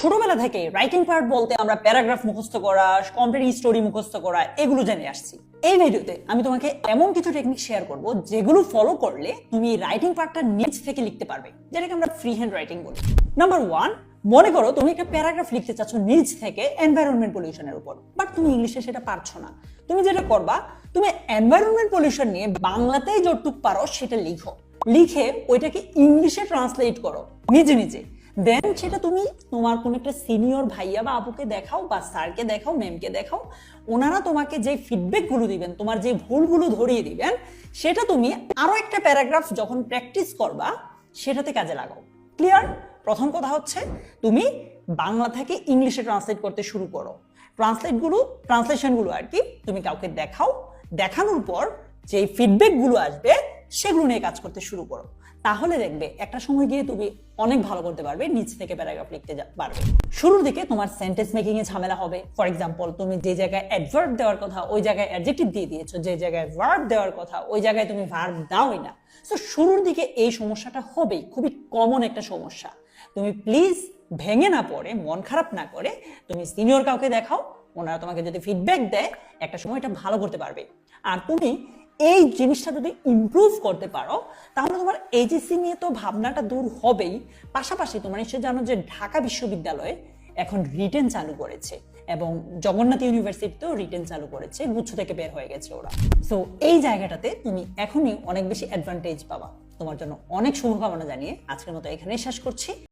ছোটবেলা থেকে writing part বলতে আমরা প্যারাগ্রাফ মুখস্থ করা কমপ্লিট স্টোরি মুখস্থ করা, এগুলো জেনে আসছি। এই ভিডিওতে আমি তোমাকে এমন কিছু টেকনিক শেয়ার করব যেগুলো ফলো করলে তুমি রাইটিং পার্টটা নিজ থেকে লিখতে পারবে, যেটাকে আমরা ফ্রি হ্যান্ড রাইটিং বলি। নাম্বার ওয়ান মনে করো তুমি একটা প্যারাগ্রাফ লিখতে চাচ্ছ নিজ থেকে এনভায়রনমেন্ট পলিউশনের উপর বাট তুমি ইংলিশে সেটা পারছ না। তুমি যেটা করবা, তুমি এনভায়রনমেন্ট পলিউশন নিয়ে বাংলাতেই যতটুক পারো সেটা লিখো। লিখে ওইটাকে ইংলিশে ট্রান্সলেট করো, নিজে নিজে। দেন সেটা তুমি তোমার কোনো একটা সিনিয়র ভাইয়া বা আপুকে দেখাও বা স্যারকে দেখাও ম্যামকে দেখাও। ওনারা তোমাকে যে ফিডব্যাকগুলো দিবেন, তোমার যে ভুলগুলো ধরিয়ে দিবেন, সেটা তুমি আরও একটা প্যারাগ্রাফ যখন প্র্যাকটিস করবা, সেটাতে কাজে লাগাও। ক্লিয়ার প্রথম কথা হচ্ছে, তুমি বাংলা থেকে ইংলিশে ট্রান্সলেট করতে শুরু করো। ট্রান্সলেটগুলো ট্রান্সলেশনগুলো আর কি, তুমি কাউকে দেখাও। দেখানোর পর যে ফিডব্যাকগুলো আসবে সেগুলো নিয়ে কাজ করতে শুরু করো। তাহলে দেখবে একটা সময় গিয়ে তুমি অনেক ভালো করতে পারবে, নিচ থেকে প্যারাগ্রাফ লিখতে পারবে। শুরুর দিকে তোমার সেন্টেন্স মেকিং এ ঝামেলা হবে। ফর এক্সাম্পল তুমি যে জায়গায় অ্যাডভার্ব দেওয়ার কথা, ওই জায়গায় অ্যাডজেক্টিভ দিয়ে দিয়েছ। যে জায়গায় ভার্ব দেওয়ার কথা, ওই জায়গায় তুমি ভার্ব দাওই না। তো শুরুর দিকে এই সমস্যাটা হবেই। খুবই কমন একটা সমস্যা। তুমি প্লিজ ভেঙে না পড়ে, মন খারাপ না করে, তুমি সিনিয়র কাউকে দেখাও, ওনারা তোমাকে যদি ফিডব্যাক দেয়, একটা সময় এটা ভালো করতে পারবে। আর তুমি এই জিনিসটা যদি ইমপ্রুভ করতে পারো, তাহলে তোমার এইচএসসি নিয়ে তো ভাবনাটা দূর হবেই। পাশাপাশি তোমার নিশ্চয় জানো যে ঢাকা বিশ্ববিদ্যালয়ে এখন রিটেন চালু করেছে এবং জগন্নাথ ইউনিভার্সিটিতেও রিটেন চালু করেছে, গুচ্ছ থেকে বের হয়ে গেছে ওরা। সো এই জায়গাটাতে তুমি এখনই অনেক বেশি অ্যাডভান্টেজ পাবা। তোমার জন্য অনেক শুভকামনা জানিয়ে আজকের মতো এখানেই শেষ করছি।